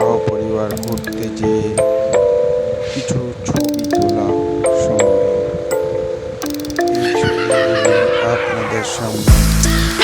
পরিবার ঘুরতে যেয়ে কিছু ছবি তোলা সময়। আপনাদের সামনে।